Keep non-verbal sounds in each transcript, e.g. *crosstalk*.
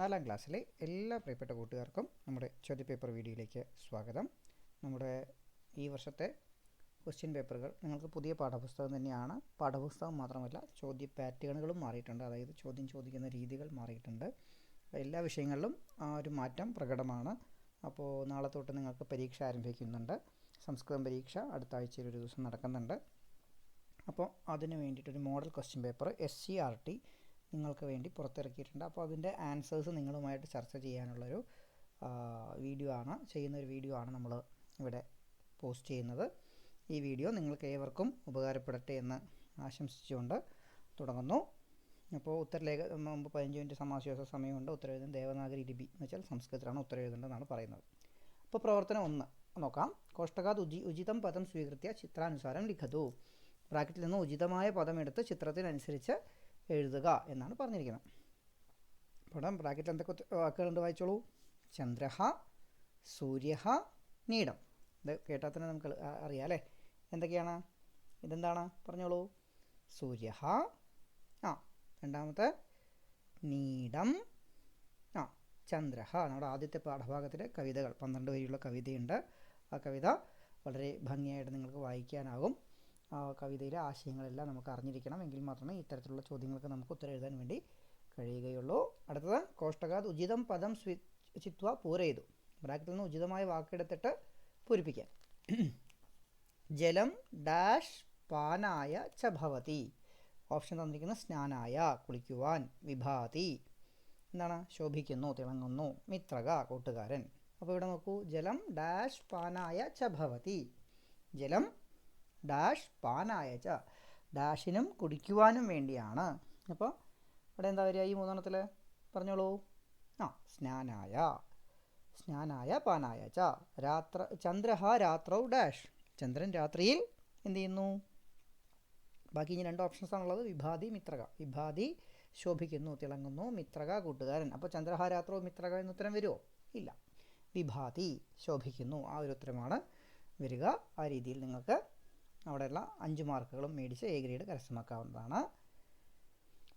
നാലാം ക്ലാസ്സിലെ എല്ലാ പ്രിയപ്പെട്ട കൂട്ടുകാർക്കും നമ്മുടെ ചോദ്യപേപ്പർ വീഡിയോയിലേക്ക് സ്വാഗതം. നമ്മുടെ ഈ വർഷത്തെ ക്വസ്റ്റ്യൻ പേപ്പറുകൾ നിങ്ങൾക്ക് പുതിയ പാഠപുസ്തകം തന്നെയാണ്. പാഠപുസ്തകം മാത്രമല്ല ചോദ്യ പാറ്റേണുകളും മാറിയിട്ടുണ്ട്. അതായത് ചോദ്യം ചോദിക്കുന്ന രീതികൾ മാറിയിട്ടുണ്ട്. എല്ലാ വിഷയങ്ങളിലും ആ ഒരു മാറ്റം പ്രകടമാണ്. അപ്പോൾ നാളെ തൊട്ട് നിങ്ങൾക്ക് പരീക്ഷ ആരംഭിക്കുന്നുണ്ട്. സംസ്കൃതം പരീക്ഷ അടുത്ത ആഴ്ചയിൽ ഒരു ദിവസം നടക്കുന്നുണ്ട്. അപ്പോൾ അതിന് വേണ്ടിയിട്ടൊരു model question paper S C R T നിങ്ങൾക്ക് വേണ്ടി പുറത്തിറക്കിയിട്ടുണ്ട്. അപ്പോൾ അതിന്റെ ആൻസേഴ്സ് നിങ്ങളുമായിട്ട് ചർച്ച ചെയ്യാനുള്ളൊരു വീഡിയോ ആണ്. ചെയ്യുന്ന ഒരു വീഡിയോ ആണ് നമ്മൾ ഇവിടെ പോസ്റ്റ് ചെയ്യുന്നത്. ഈ വീഡിയോ നിങ്ങൾക്ക് ഏവർക്കും ഉപകാരപ്പെടട്ടെ എന്ന് ആശംസിച്ചുകൊണ്ട് തുടങ്ങുന്നു. അപ്പോൾ ഉത്തരലേഖ മുമ്പ് പതിനഞ്ച് മിനിറ്റ് സമാശ്വാസ സമയമുണ്ട്. ഉത്തരവെഴുതുന്ന ദേവനാഗരി ലിപി എന്ന് വെച്ചാൽ സംസ്കൃതത്തിലാണ് ഉത്തരവേദനെന്നാണ് പറയുന്നത്. അപ്പോൾ പ്രവർത്തനം ഒന്ന് നോക്കാം. കോഷ്ടകാത് ഉചി ഉചിതം പദം സ്വീകൃത്യ ചിത്രാനുസാരം ലിഖതു. ബ്രാക്കറ്റിൽ നിന്ന് ഉചിതമായ പദമെടുത്ത് ചിത്രത്തിനനുസരിച്ച് എഴുതുക എന്നാണ് പറഞ്ഞിരിക്കുന്നത്. ഇവിടെ ബ്രാക്കറ്റിൽ എന്തൊക്കെ വാക്കുകളുണ്ട് വായിച്ചോളൂ. ചന്ദ്രഹ സൂര്യഹ നീടം. ഇത് കേട്ടാൽ തന്നെ നമുക്ക് അറിയാം അല്ലേ? എന്തൊക്കെയാണ്? ഇതെന്താണ്? പറഞ്ഞോളൂ. സൂര്യഹ ആ രണ്ടാമത്തെ നീടം ആ ചന്ദ്രഹ. നമ്മുടെ ആദ്യത്തെ പാഠഭാഗത്തിലെ കവിതകൾ. പന്ത്രണ്ട് വരിയുള്ള കവിതയുണ്ട്. ആ കവിത വളരെ ഭംഗിയായിട്ട് നിങ്ങൾക്ക് വായിക്കാനാകും. കവിതയിലെ ആശയങ്ങളെല്ലാം നമുക്ക് അറിഞ്ഞിരിക്കണം. എങ്കിൽ മാത്രമേ ഇത്തരത്തിലുള്ള ചോദ്യങ്ങൾക്ക് നമുക്ക് ഉത്തരം എഴുതാൻ വേണ്ടി കഴിയുകയുള്ളൂ. അടുത്തത് കോഷ്ടകാത് ഉചിതം പദം സ്വി ചിത്വ പൂരയിതു. ബ്രാക്കറ്റിൽ നിന്ന് ഉചിതമായ വാക്കെടുത്തിട്ട് പൂരിപ്പിക്കാൻ *clears throat* ജലം ഡാഷ് പാനായ ച ഭവതി. ഓപ്ഷൻ തന്നിരിക്കുന്ന സ്നാനായ കുളിക്കുവാൻ വിഭാതി. എന്താണ്? ശോഭിക്കുന്നു തിളങ്ങുന്നു മിത്രക കൂട്ടുകാരൻ. അപ്പോൾ ഇവിടെ നോക്കൂ. ജലം ഡാഷ് പാനായ ച ഭവതി. ജലം ഡാഷ് പാനായ ച. ഡാഷിനും കുടിക്കുവാനും വേണ്ടിയാണ്. അപ്പോൾ ഇവിടെ എന്താ വരിക ഈ മൂന്നെണ്ണത്തിൽ പറഞ്ഞോളൂ. ആ സ്നാനായ. സ്നാനായ പാനായ ച. രാത്ര ചന്ദ്രഹ രാത്രൗ ഡാഷ്. ചന്ദ്രൻ രാത്രിയിൽ എന്ത് ചെയ്യുന്നു? ബാക്കി ഇനി രണ്ട് ഓപ്ഷൻസ് ആണുള്ളത്. വിഭാതി മിത്രക. വിഭാതി ശോഭിക്കുന്നു തിളങ്ങുന്നു മിത്രക കൂട്ടുകാരൻ. അപ്പോൾ ചന്ദ്രഹ രാത്രോ മിത്രക എന്ന ഉത്തരം വരുമോ ഇല്ല. വിഭാതി ശോഭിക്കുന്നു. ആ ഒരു ഉത്തരമാണ് വരിക. ആ രീതിയിൽ നിങ്ങൾക്ക് അവിടെയുള്ള അഞ്ച് മാർക്കുകളും മേടിച്ച് എ ഗ്രേഡ് കരസ്ഥമാക്കാവുന്നതാണ്.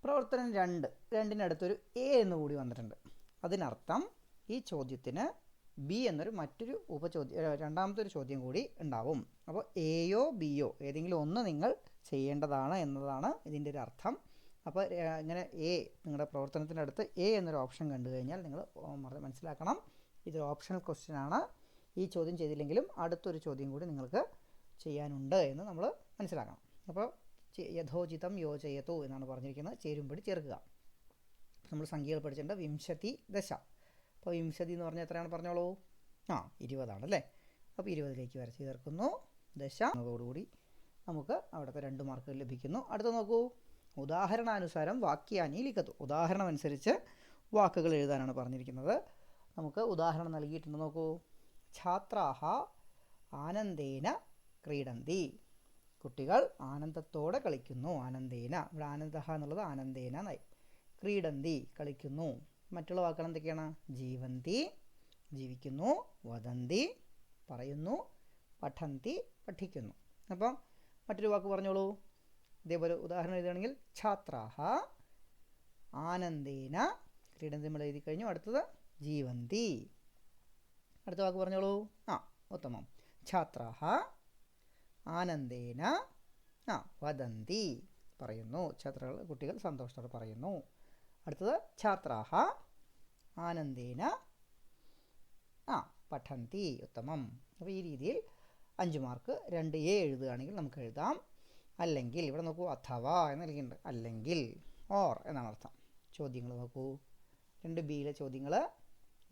പ്രവർത്തനം രണ്ട്. രണ്ടിനടുത്തൊരു എ എന്ന് കൂടി വന്നിട്ടുണ്ട്. അതിനർത്ഥം ഈ ചോദ്യത്തിന് ബി എന്നൊരു മറ്റൊരു ഉപചോദ്യം രണ്ടാമത്തെ ഒരു ചോദ്യം കൂടി ഉണ്ടാവും. അപ്പോൾ എയോ ബിയോ ഏതെങ്കിലും ഒന്ന് നിങ്ങൾ ചെയ്യേണ്ടതാണ് എന്നതാണ് ഇതിന്റെ ഒരു അർത്ഥം. അപ്പോൾ ഇങ്ങനെ എ നിങ്ങളുടെ പ്രവർത്തനത്തിന്റെ അടുത്ത് എ എന്നൊരു ഓപ്ഷൻ കണ്ടു കഴിഞ്ഞാൽ നിങ്ങൾ മനസ്സിലാക്കണം. ഇതൊരു ഓപ്ഷണൽ ക്വസ്റ്റ്യൻ ആണ് ഈ ചോദ്യം ചെയ്തില്ലെങ്കിലും അടുത്തൊരു ചോദ്യം കൂടി നിങ്ങൾക്ക് ചെയ്യാനുണ്ട് എന്ന് നമ്മൾ മനസ്സിലാക്കണം. അപ്പോൾ യഥോചിതം യോജയത്തു എന്നാണ് പറഞ്ഞിരിക്കുന്നത്. ചേരുമ്പടി ചേർക്കുക. നമ്മൾ സംഖ്യകൾ പഠിച്ചിട്ടുണ്ട് വിംശതി ദശ. അപ്പോൾ വിംശതി എന്ന് പറഞ്ഞാൽ എത്രയാണ് പറഞ്ഞോളൂ? ആ ഇരുപതാണ് അല്ലേ അപ്പോൾ ഇരുപതിലേക്ക് വരച്ച് ചേർക്കുന്നു. ദശ. എന്നതോടുകൂടി നമുക്ക് അവിടുത്തെ രണ്ട് മാർക്ക് ലഭിക്കുന്നു. അടുത്ത നോക്കൂ. ഉദാഹരണാനുസാരം വാക്യാനി ലിഖത്തു ഉദാഹരണം അനുസരിച്ച് വാക്കുകൾ എഴുതാനാണ് പറഞ്ഞിരിക്കുന്നത്. നമുക്ക് ഉദാഹരണം നൽകിയിട്ടുണ്ട്. നോക്കൂ. ഛാത്രാഹ ആനന്ദേന ക്രീഡന്തി. കുട്ടികൾ ആനന്ദത്തോടെ കളിക്കുന്നു. ആനന്ദേന. ഇവിടെ ആനന്ദ എന്നുള്ളത് ആനന്ദേന എന്നായി. ക്രീഡന്തി കളിക്കുന്നു. മറ്റുള്ള വാക്കുകൾ എന്തൊക്കെയാണ്? ജീവന്തി ജീവിക്കുന്നു വദന്തി പറയുന്നു പഠന്തി പഠിക്കുന്നു. അപ്പം മറ്റൊരു വാക്ക് പറഞ്ഞോളൂ. ഇതേപോലെ ഉദാഹരണം എഴുതുകയാണെങ്കിൽ ഛാത്രാഹ ആനന്ദേന ക്രീഡന്തി നമ്മൾ എഴുതി കഴിഞ്ഞു. അടുത്തത് ജീവന്തി. അടുത്ത വാക്ക് പറഞ്ഞോളൂ. ആ ഉത്തമം. ഛാത്രാഹ ആനന്ദേന. ആ വദന്തി പറയുന്നു. ഛാത്രകൾ കുട്ടികൾ സന്തോഷത്തോടെ പറയുന്നു. അടുത്തത് ഛാത്രാഹ. ആനന്ദേന. ആ പഠന്തി ഉത്തമം. അപ്പോൾ ഈ രീതിയിൽ അഞ്ച് മാർക്ക് രണ്ട് എ എഴുതുകയാണെങ്കിൽ നമുക്ക് എഴുതാം. അല്ലെങ്കിൽ ഇവിടെ നോക്കൂ അഥവാ എന്ന് നൽകിയിട്ടുണ്ട്. അല്ലെങ്കിൽ ഓർ എന്നാണ് അർത്ഥം. ചോദ്യങ്ങൾ നോക്കൂ. രണ്ട് ബിയിലെ ചോദ്യങ്ങൾ.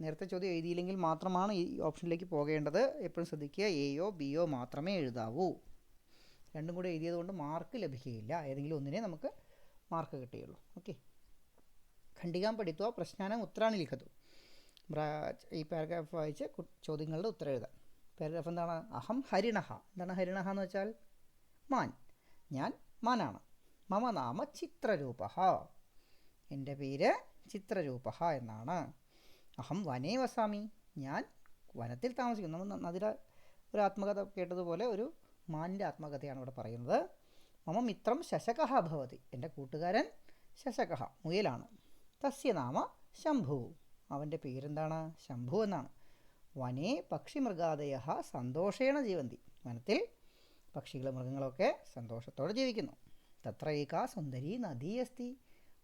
നേരത്തെ ചോദ്യം എഴുതിയില്ലെങ്കിൽ മാത്രമാണ് ഈ ഓപ്ഷനിലേക്ക് പോകേണ്ടത്. എപ്പോഴും ശ്രദ്ധിക്കുക എയോ ബിയോ മാത്രമേ എഴുതാവൂ. രണ്ടും കൂടെ എഴുതിയത് കൊണ്ട് മാർക്ക് ലഭിക്കുകയില്ല. ഏതെങ്കിലും ഒന്നിനെ നമുക്ക് മാർക്ക് കിട്ടുകയുള്ളൂ. ഓക്കെ. ഖണ്ഡികാൻ പഠിത്വ പ്രശ്നാനം ഉത്തരാണ് ലിഖത്തു ഈ പാരഗ്രാഫ് വായിച്ച് ചോദ്യങ്ങളുടെ ഉത്തരം എഴുതാം. പാരഗ്രാഫ് എന്താണ്? അഹം ഹരിണഹ. എന്താണ് ഹരിണഹ എന്ന് വെച്ചാൽ? മാൻ. ഞാൻ മാനാണ്. മമ നാമ ചിത്രരൂപ എന്റെ പേര് ചിത്രരൂപ എന്നാണ്. അഹം വനേ വസാമി. ഞാൻ വനത്തിൽ താമസിക്കുന്നു. നമ്മൾ അതിൽ ഒരു ആത്മകഥ കേട്ടതുപോലെ ഒരു മാനിന്റെ ആത്മകഥയാണ് ഇവിടെ പറയുന്നത്. മമ മിത്രം ശശകഹ ഭവതി. എന്റെ കൂട്ടുകാരൻ ശശകഹ മുയലാണ്. തസ്യ നാമ ശംഭു. അവന്റെ പേരെന്താണ്? ശംഭു എന്നാണ്. വനേ പക്ഷിമൃഗാദയ സന്തോഷേണ ജീവന്തി. വനത്തിൽ പക്ഷികളും മൃഗങ്ങളൊക്കെ സന്തോഷത്തോടെ ജീവിക്കുന്നു. തത്ര ഏക സുന്ദരി നദി അസ്തി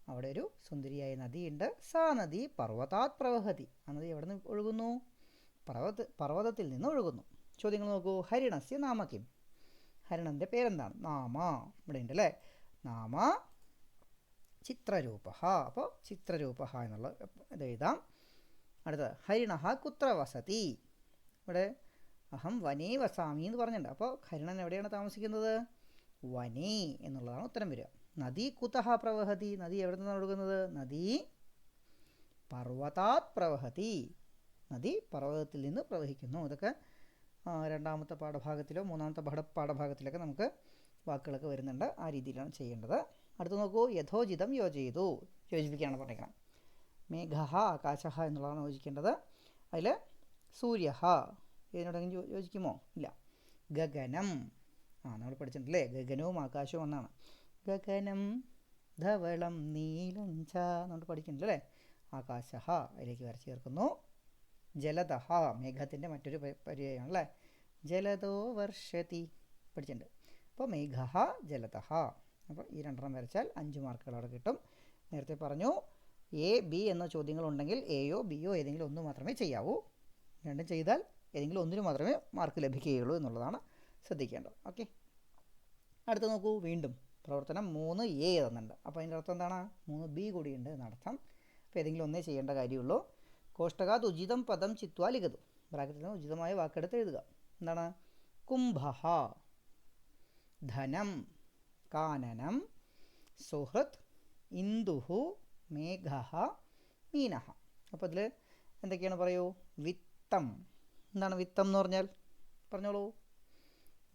അവിടെ ഒരു സുന്ദരിയായ നദിയുണ്ട്. സാ നദി പർവതാത് പ്രവഹതി. ആ നദി എവിടെ നിന്ന് ഒഴുകുന്നു? പർവത പർവതത്തിൽ നിന്ന് ഒഴുകുന്നു. ചോദ്യങ്ങൾ നോക്കൂ. ഹരിണസ്യ നാമക്കിം ഹരിണന്റെ പേരെന്താണ്? നാമ. ഇവിടെ ഉണ്ട് അല്ലേ നാമ ചിത്രരൂപ അപ്പോൾ ചിത്രരൂപ എന്നുള്ള ഇത് എഴുതാം. അടുത്തത് ഹരിണ കുത്ര വസതി. ഇവിടെ അഹം വനേ വസാമി എന്ന് പറഞ്ഞിട്ടുണ്ട്. അപ്പോൾ ഹരിണൻ എവിടെയാണ് താമസിക്കുന്നത്? വനേ എന്നുള്ളതാണ് ഉത്തരം വരിക. നദി കുതഹ പ്രവഹതി. നദി എവിടെ നിന്നാണ് ഒഴുകുന്നത്? നദി പർവതാത് പ്രവഹതി. നദി പർവതത്തിൽ നിന്ന് പ്രവഹിക്കുന്നു. ഇതൊക്കെ രണ്ടാമത്തെ പാഠഭാഗത്തിലോ മൂന്നാമത്തെ പാഠ പാഠഭാഗത്തിലൊക്കെ നമുക്ക് വാക്കുകളൊക്കെ വരുന്നുണ്ട്. ആ രീതിയിലാണ് ചെയ്യേണ്ടത്. അടുത്ത് നോക്കൂ. യഥോചിതം യോജയിതു. യോജിപ്പിക്കുകയാണ് പറഞ്ഞിരിക്കണം മേഘ ആകാശ എന്നുള്ളതാണ് യോജിക്കേണ്ടത്. അതിൽ സൂര്യ ഇതിനോടെങ്കിലും യോജിക്കുമോ? ഇല്ല. ഗഗനം. ആ നമ്മൾ പഠിച്ചിട്ടുണ്ടല്ലേ? ഗഗനവും ആകാശവും ഒന്നാണ്. ഗഗനം ധവളം നീലം ച നമ്മൾ പഠിക്കുന്നുണ്ടല്ലേ ആകാശ അതിലേക്ക് വരച്ച് ചേർക്കുന്നു. ജലദഹ മേഘത്തിന്റെ മറ്റൊരു പര്യായമാണ് അല്ലേ ജലതോ വർഷതി പഠിച്ചിട്ടുണ്ട്. അപ്പോൾ മേഘഹ ജലതഹ അപ്പോൾ ഈ രണ്ടെണ്ണം വരച്ചാൽ അഞ്ച് മാർക്കുകൾ അവിടെ കിട്ടും. നേരത്തെ പറഞ്ഞു എ ബി എന്ന ചോദ്യങ്ങളുണ്ടെങ്കിൽ എയോ ബിയോ ഏതെങ്കിലും ഒന്ന് മാത്രമേ ചെയ്യാവൂ. രണ്ടും ചെയ്താൽ ഏതെങ്കിലും ഒന്നിനു മാത്രമേ മാർക്ക് ലഭിക്കുകയുള്ളൂ എന്നുള്ളതാണ് ശ്രദ്ധിക്കേണ്ടത്. ഓക്കെ. അടുത്ത നോക്കൂ വീണ്ടും പ്രവർത്തനം മൂന്ന് എ തന്നിട്ടുണ്ട്. അപ്പോൾ അതിന്റെ അർത്ഥം എന്താണ്? മൂന്ന് ബി കൂടിയുണ്ട് എന്നർത്ഥം. അപ്പോൾ ഏതെങ്കിലും ഒന്നേ ചെയ്യേണ്ട കാര്യമുള്ളൂ. കോഷ്ടകാത് ഉചിതം പദം ചിത്വാ ലിഖതു. ബ്രാക്കറ്റിൽ നിന്ന് ഉചിതമായ വാക്കെടുത്ത് എഴുതുക. എന്താണ്? കുംഭ ധനം കാനനം സുഹൃത് ഇന്ദുഹു മേഘ മീന അപ്പോൾ അതിൽ എന്തൊക്കെയാണ് പറയൂ? വിത്തം. എന്താണ് വിത്തം എന്ന് പറഞ്ഞാൽ? പറഞ്ഞോളൂ.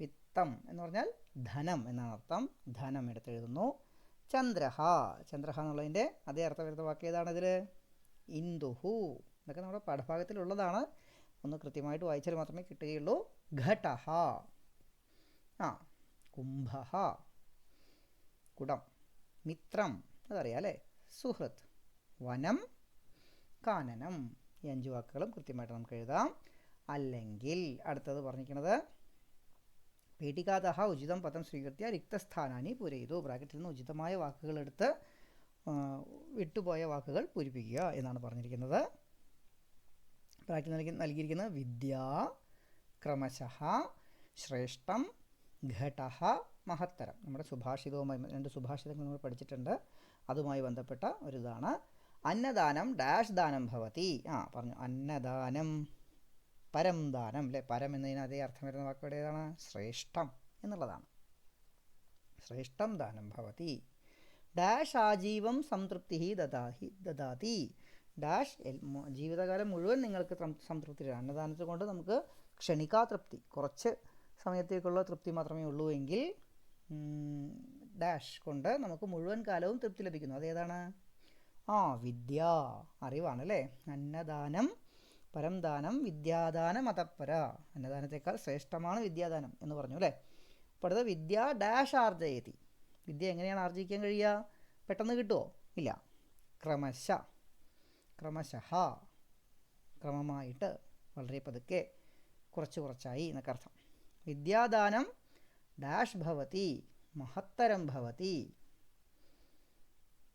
വിത്തം എന്ന് പറഞ്ഞാൽ ധനം എന്നാണ് അർത്ഥം. ധനം എടുത്തെഴുതുന്നു ചന്ദ്രഹ. ചന്ദ്രഹ എന്നുള്ളതിന്റെ അതേ അർത്ഥം വരുന്ന വാക്ക് ഏതാണ് ഇതിൽ ഇന്ദുഹു. ഇതൊക്കെ നമ്മുടെ പാഠഭാഗത്തിലുള്ളതാണ്. ഒന്ന് കൃത്യമായിട്ട് വായിച്ചാൽ മാത്രമേ കിട്ടുകയുള്ളൂ. ഘടഹ. ആ കുംഭ കുടം. മിത്രം. അതറിയാം അല്ലേ? സുഹൃത്ത്. വനം. കാനനം ഈ അഞ്ച് വാക്കുകളും കൃത്യമായിട്ട് നമുക്ക് എഴുതാം. അല്ലെങ്കിൽ അടുത്തത് പറഞ്ഞിരിക്കുന്നത് പേടികാതഹ ഉചിതം പദം സ്വീകരിച്ച റിക്തസ്ഥാനാനി പൂരയിതു. ബ്രാക്കറ്റിൽ നിന്ന് ഉചിതമായ വാക്കുകൾ എടുത്ത് വിട്ടുപോയ വാക്കുകൾ പൂരിപ്പിക്കുക എന്നാണ് പറഞ്ഞിരിക്കുന്നത്. ബ്രാക്കറ്റിൽ നൽകി നൽകിയിരിക്കുന്നത് വിദ്യ ക്രമശഃ ശ്രേഷ്ഠം ഘടഹ മഹത്തരം. നമ്മുടെ സുഭാഷിതവുമായി രണ്ട് സുഭാഷിതങ്ങൾ നമ്മൾ പഠിച്ചിട്ടുണ്ട്. അതുമായി ബന്ധപ്പെട്ട ഒരു ഇതാണ് അന്നദാനം ഡാഷ് ദാനം ഭവതി. ആ പറഞ്ഞു. അന്നദാനം പരം ദാനം അല്ലേ പരം എന്നതിന് അതേ അർത്ഥം വരുന്ന വാക്കുകളുടെ ഏതാണ്? ശ്രേഷ്ഠം എന്നുള്ളതാണ്. ശ്രേഷ്ഠം ദാനം ഭവതി. ഡാഷ് ആജീവം സംതൃപ്തി ദദാഹി ദദാതി. ഡാഷ് ജീവിതകാലം മുഴുവൻ നിങ്ങൾക്ക് സംതൃപ്തി അന്നദാനത്തെ കൊണ്ട് നമുക്ക് ക്ഷണികാതൃപ്തി കുറച്ച് സമയത്തേക്കുള്ള തൃപ്തി മാത്രമേ ഉള്ളൂ എങ്കിൽ ഡാഷ് കൊണ്ട് നമുക്ക് മുഴുവൻ കാലവും തൃപ്തി ലഭിക്കുന്നു. അതേതാണ് ആ വിദ്യ. അറിവാണ് അല്ലേ അന്നദാനം പരംദാനം വിദ്യാദാനം അതപ്പര. അന്നദാനത്തേക്കാൾ ശ്രേഷ്ഠമാണ് വിദ്യാദാനം എന്ന് പറഞ്ഞു അല്ലേ? അപ്പോൾ അടുത്ത വിദ്യ ഡാഷ് ആർജയതി. വിദ്യ എങ്ങനെയാണ് ആർജിക്കാൻ കഴിയുക? പെട്ടെന്ന് കിട്ടുമോ ഇല്ല. ക്രമശ. ക്രമശഃ ക്രമമായിട്ട് വളരെ പതുക്കെ കുറച്ച് കുറച്ചായി എന്നൊക്കെ അർത്ഥം. വിദ്യാദാനം ഡാഷ് ഭവതി മഹത്തരം ഭവതി.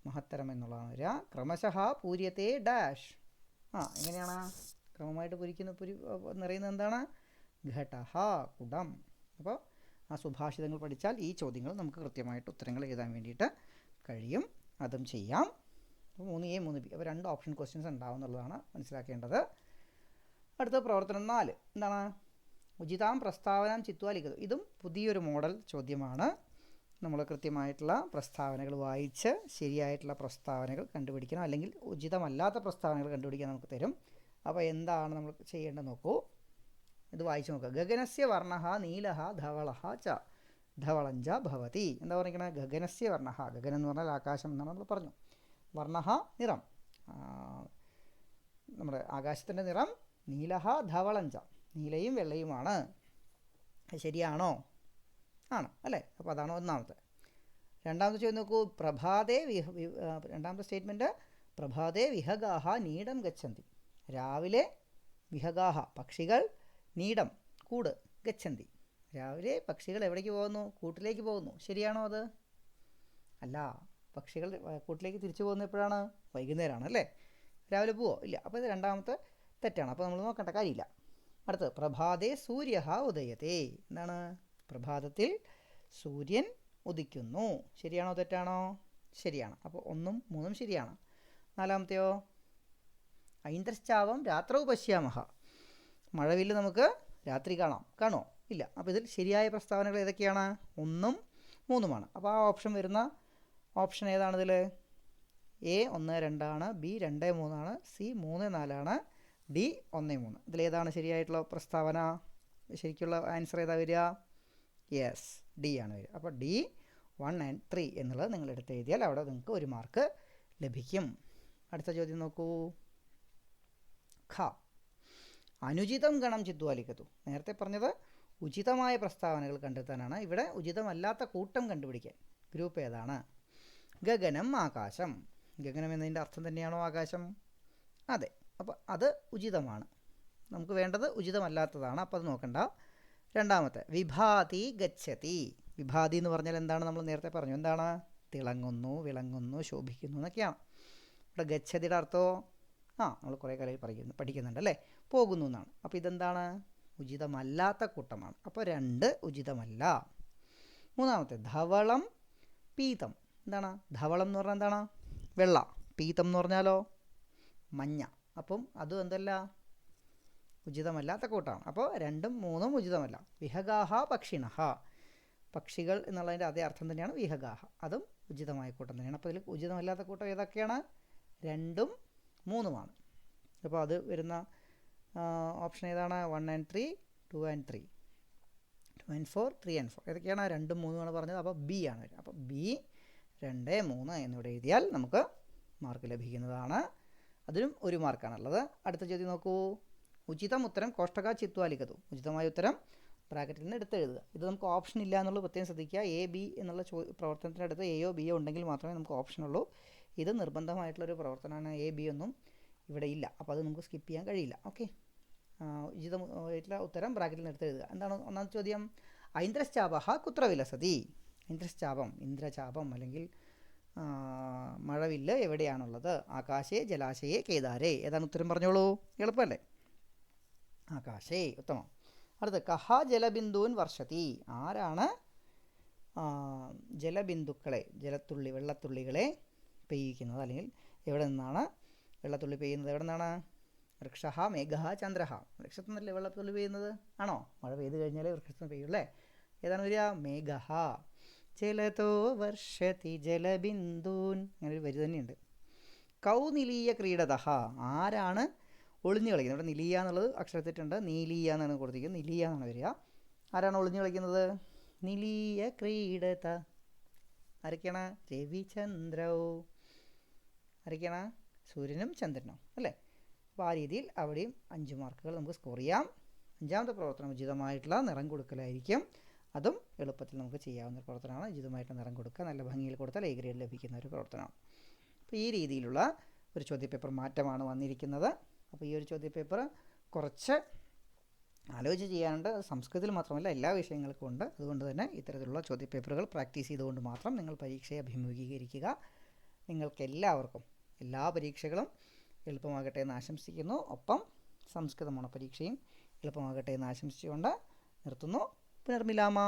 മഹത്തരം എന്നുള്ളതാണ് വരിക. ക്രമശഃ പൂര്യത്തെ ഡാഷ്. ആ എങ്ങനെയാണ്? ക്രമമായിട്ട് പൂരിക്കുന്ന പുരി നിറയുന്നത് എന്താണ്? ഘടഹ കുടം. അപ്പോൾ ആ സുഭാഷിതങ്ങൾ പഠിച്ചാൽ ഈ ചോദ്യങ്ങൾ നമുക്ക് കൃത്യമായിട്ട് ഉത്തരങ്ങൾ എഴുതാൻ വേണ്ടിയിട്ട് കഴിയും. അതും ചെയ്യാം. മൂന്ന് എ മൂന്ന് ബി. അപ്പോൾ രണ്ട് ഓപ്ഷൻ ക്വസ്റ്റ്യൻസ് ഉണ്ടാവും എന്നുള്ളതാണ് മനസ്സിലാക്കേണ്ടത്. അടുത്ത പ്രവർത്തനം നാല്. എന്താണ്? ഉചിതാം പ്രസ്താവന ചിത്വാലിക്കത് ഇതും പുതിയൊരു മോഡൽ ചോദ്യമാണ്. നമ്മൾ കൃത്യമായിട്ടുള്ള പ്രസ്താവനകൾ വായിച്ച് ശരിയായിട്ടുള്ള പ്രസ്താവനകൾ കണ്ടുപിടിക്കണം. അല്ലെങ്കിൽ ഉചിതമല്ലാത്ത പ്രസ്താവനകൾ കണ്ടുപിടിക്കാൻ നമുക്ക് തരും. അപ്പോൾ എന്താണ് നമ്മൾ ചെയ്യേണ്ടത് നോക്കൂ. ഇത് വായിച്ചു നോക്കുക. ഗഗനസ്യ വർണ നീലഹ ധവള ച. ധവളഞ്ച ഭവതി. എന്താ പറഞ്ഞിരിക്കണത് ഗഗനസ്യ വർണ ഗഗനം എന്ന് പറഞ്ഞാൽ ആകാശം എന്നാണ് നമ്മൾ പറഞ്ഞു. വർണ നിറം. നമ്മുടെ ആകാശത്തിന്റെ നിറം നീലഹ ധവളഞ്ച. നീലയും വെള്ളയുമാണ്. ശരിയാണോ? ആണ് അല്ലേ? അപ്പോൾ അതാണ് ഒന്നാമത്തെ. രണ്ടാമത്തെ ചോദ്യം നോക്കൂ. പ്രഭാതേ വിഹ രണ്ടാമത്തെ സ്റ്റേറ്റ്മെന്റ് പ്രഭാതേ വിഹഗാഹ നീടം ഗച്ഛന്തി. രാവിലെ വിഹഗാഹ പക്ഷികൾ നീടം കൂട് ഗച്ഛന്തി. രാവിലെ പക്ഷികൾ എവിടേക്ക് പോകുന്നു? കൂട്ടിലേക്ക് പോകുന്നു. ശരിയാണോ അത്? അല്ല പക്ഷികൾ കൂട്ടിലേക്ക് തിരിച്ചു പോകുന്നത് എപ്പോഴാണ് വൈകുന്നേരമാണ് അല്ലേ? രാവിലെ പോവോ? ഇല്ല. അപ്പോൾ ഇത് രണ്ടാമത്തെ തെറ്റാണ്. അപ്പോൾ നമ്മൾ നോക്കേണ്ട കാര്യമില്ല. അടുത്തത് പ്രഭാതേ സൂര്യ ഉദയത്തെ. എന്താണ്? പ്രഭാതത്തിൽ സൂര്യൻ ഉദിക്കുന്നു. ശരിയാണോ തെറ്റാണോ? ശരിയാണ്. അപ്പോൾ ഒന്നും മൂന്നും ശരിയാണ്. നാലാമത്തെയോ? ഐന്ദ്രശ്ചാവം രാത്രവും പശ്യാമഹ മഴവില്ല് നമുക്ക് രാത്രി കാണാം. കാണോ ഇല്ല. അപ്പോൾ ഇതിൽ ശരിയായ പ്രസ്താവനകൾ ഏതൊക്കെയാണ്? ഒന്നും മൂന്നുമാണ്. അപ്പോൾ ആ ഓപ്ഷൻ വരുന്ന ഓപ്ഷൻ ഏതാണ് ഏതാണിതിൽ എ ഒന്ന് രണ്ടാണ് ബി രണ്ട് മൂന്നാണ് സി മൂന്ന് നാലാണ് ഡി ഒന്ന് മൂന്ന്. ഇതിലേതാണ് ശരിയായിട്ടുള്ള പ്രസ്താവന? ശരിക്കുള്ള ആൻസർ ഏതാ വരിക? യെസ് ഡി ആണ് വരിക. അപ്പോൾ ഡി വൺ ആൻഡ് ത്രീ എന്നുള്ളത് നിങ്ങൾ എടുത്ത് എഴുതിയാൽ അവിടെ നിങ്ങൾക്ക് ഒരു മാർക്ക് ലഭിക്കും. അടുത്ത ചോദ്യം നോക്കൂ. ഖ. അനുചിതം ഗണം ചിദ്വാലിക്കത്തു നേരത്തെ പറഞ്ഞത് ഉചിതമായ പ്രസ്താവനകൾ കണ്ടെത്താനാണ്. ഇവിടെ ഉചിതമല്ലാത്ത കൂട്ടം കണ്ടുപിടിക്കാൻ. ഗ്രൂപ്പ് ഏതാണ്? ഗഗനം ആകാശം. ഗഗനം എന്നതിന്റെ അർത്ഥം തന്നെയാണോ ആകാശം? അതെ. അപ്പോൾ അത് ഉചിതമാണ്. നമുക്ക് വേണ്ടത് ഉചിതമല്ലാത്തതാണ്. അപ്പോൾ അത് നോക്കണ്ട. രണ്ടാമത്തെ വിഭാതി ഗച്ഛതി. വിഭാതി എന്ന് പറഞ്ഞാൽ എന്താണ്? നമ്മൾ നേരത്തെ പറഞ്ഞു. എന്താണ്? തിളങ്ങുന്നു വിളങ്ങുന്നു ശോഭിക്കുന്നു എന്നൊക്കെയാണ്. ഇവിടെ ഗച്ഛതിയുടെ അർത്ഥമോ ആ നമ്മൾ കുറേ കാലം പഠിക്കുന്നു പഠിക്കുന്നുണ്ട് അല്ലേ? പോകുന്നു എന്നാണ്. അപ്പോൾ ഇതെന്താണ്? ഉചിതമല്ലാത്ത കൂട്ടമാണ്. അപ്പോൾ രണ്ട് ഉചിതമല്ല. മൂന്നാമത്തെ ധവളം പീതം. എന്താണ്? ധവളം എന്ന് പറഞ്ഞാൽ എന്താണ്? വെള്ള. പീതം എന്ന് പറഞ്ഞാലോ? മഞ്ഞ. അപ്പം അതും എന്തല്ല? ഉചിതമല്ലാത്ത കൂട്ടാണ്. അപ്പോൾ രണ്ടും മൂന്നും ഉചിതമല്ല. വിഹഗാഹ പക്ഷിണഹ. പക്ഷികൾ എന്നുള്ളതിന്റെ അതേ അർത്ഥം തന്നെയാണ് വിഹഗാഹ. അതും ഉചിതമായ കൂട്ടം തന്നെയാണ്. അപ്പോൾ ഇതിൽ ഉചിതമല്ലാത്ത കൂട്ടം ഏതൊക്കെയാണ്? രണ്ടും മൂന്നുമാണ്. അപ്പോൾ അത് വരുന്ന ഓപ്ഷൻ ഏതാണ്? One and three two and three. Two and four three and four. ഏതൊക്കെയാണ്? രണ്ടും മൂന്നുമാണ് പറഞ്ഞത്. അപ്പോൾ ബി ആണ് അപ്പോൾ ബി രണ്ട് മൂന്ന് എന്നിവിടെ എഴുതിയാൽ നമുക്ക് മാർക്ക് ലഭിക്കുന്നതാണ്. അതിലും ഒരു മാർക്കാണുള്ളത് അടുത്ത ചോദ്യം നോക്കൂ. ഉചിതം ഉത്തരം കോഷ്ടക ചിത്വാലിക്കതു ഉചിതമായ ഉത്തരം ബ്രാക്കറ്റിൽ നിന്ന് എടുത്ത് എഴുതുക. ഇത് നമുക്ക് ഓപ്ഷൻ ഇല്ല എന്നുള്ളത് പ്രത്യേകം ശ്രദ്ധിക്കുക. എ ബി എന്നുള്ള ചോ പ്രവർത്തനത്തിന്റെ അടുത്ത് എയോ ബിയോ ഉണ്ടെങ്കിൽ മാത്രമേ നമുക്ക് ഓപ്ഷൻ ഉള്ളൂ. ഇത് നിർബന്ധമായിട്ടുള്ളൊരു പ്രവർത്തനമാണ് എ ബി ഒന്നും ഇവിടെ ഇല്ല. അപ്പോൾ അത് നമുക്ക് സ്കിപ്പ് ചെയ്യാൻ കഴിയില്ല. ഓക്കെ ഉചിതമായിട്ടുള്ള ഉത്തരം ബ്രാക്കറ്റിൽ നിന്ന് എടുത്ത് എഴുതുക. എന്താണ് ഒന്നാമത്തെ ചോദ്യം? ഐന്ദ്രശ്ചാപഹ കുത്ര വിലസതി ഇന്ദ്രശ്ചാപം ഇന്ദ്രചാപം അല്ലെങ്കിൽ മഴവില്ല് എവിടെയാണുള്ളത്? ആകാശേ ജലാശയെ കേദാരേ. ഏതാണ് ഉത്തരം പറഞ്ഞോളൂ? എളുപ്പമല്ലേ? ആകാശേ ഉത്തമം. അടുത്ത് കഹ ജലബിന്ദുവിൻ വർഷത്തി ആരാണ്? ജലബിന്ദുക്കളെ ജലത്തുള്ളി വെള്ളത്തുള്ളികളെ പെയ്യിക്കുന്നത്. അല്ലെങ്കിൽ എവിടെ നിന്നാണ് വെള്ളത്തുള്ളി പെയ്യുന്നത്? എവിടെ നിന്നാണ്? വൃക്ഷ മേഘ ചന്ദ്ര വൃക്ഷത്തിൽ നിന്നല്ലേ വെള്ളത്തുള്ളി പെയ്യുന്നത്? ആണോ? മഴ പെയ്തു കഴിഞ്ഞാലേ വൃക്ഷത്തിൽ നിന്ന് പെയ്യും അല്ലേ? ഏതാണ് വരിക? മേഘ ജലതോ വർഷതി ജലബിന്ദൂൻ. അങ്ങനെ ഒരു വരി തന്നെയുണ്ട്. കൗനിലീയ ക്രീഡത ആരാണ്? ഒളിഞ്ഞു കളിക്കുന്നത്. ഇവിടെ നിലീയ എന്നുള്ളത് അക്ഷരത്തിട്ടുണ്ട്. നീലീയ എന്നാണ് കൊടുത്തിരിക്കുന്നത്. നിലീയ എന്നാണ് വരിക. ആരാണ് ഒളിഞ്ഞു കളിക്കുന്നത്? നിലീയ ക്രീഡത. ആരൊക്കെയാണ്? രവിചന്ദ്രോ. ആരൊക്കെയാണ്? സൂര്യനും ചന്ദ്രനും. അല്ലേ? അപ്പോൾ ആ രീതിയിൽ അവിടെയും അഞ്ച് മാർക്കുകൾ നമുക്ക് സ്കോർ ചെയ്യാം. അഞ്ചാമത്തെ പ്രവർത്തനം ഉചിതമായിട്ടുള്ള നിറം കൊടുക്കലായിരിക്കും. അതും എളുപ്പത്തിൽ നമുക്ക് ചെയ്യാവുന്ന ഒരു പ്രവർത്തനമാണ്. ഉചിതമായിട്ട് നിറം കൊടുക്കുക നല്ല ഭംഗിയിൽ കൊടുത്താൽ എ ഗ്രേഡ് ലഭിക്കുന്ന ഒരു പ്രവർത്തനമാണ്. അപ്പോൾ ഈ രീതിയിലുള്ള ഒരു ചോദ്യപേപ്പർ മാറ്റമാണ് വന്നിരിക്കുന്നത്. അപ്പോൾ ഈ ഒരു ചോദ്യപേപ്പർ കുറച്ച് ആലോചിച്ച് ചെയ്യാനുണ്ട്. സംസ്കൃതത്തിൽ മാത്രമല്ല എല്ലാ വിഷയങ്ങൾക്കും ഉണ്ട്. അതുകൊണ്ട് തന്നെ ഇത്തരത്തിലുള്ള ചോദ്യപേപ്പറുകൾ പ്രാക്ടീസ് ചെയ്തുകൊണ്ട് മാത്രം നിങ്ങൾ പരീക്ഷയെ അഭിമുഖീകരിക്കുക. നിങ്ങൾക്ക് എല്ലാവർക്കും എല്ലാ പരീക്ഷകളും എളുപ്പമാകട്ടെ എന്ന് ആശംസിക്കുന്നു. ഒപ്പം സംസ്കൃത പരീക്ഷയും എളുപ്പമാകട്ടെ എന്ന് ആശംസിച്ചുകൊണ്ട് നിർത്തുന്നു. പുനർമിലാമ?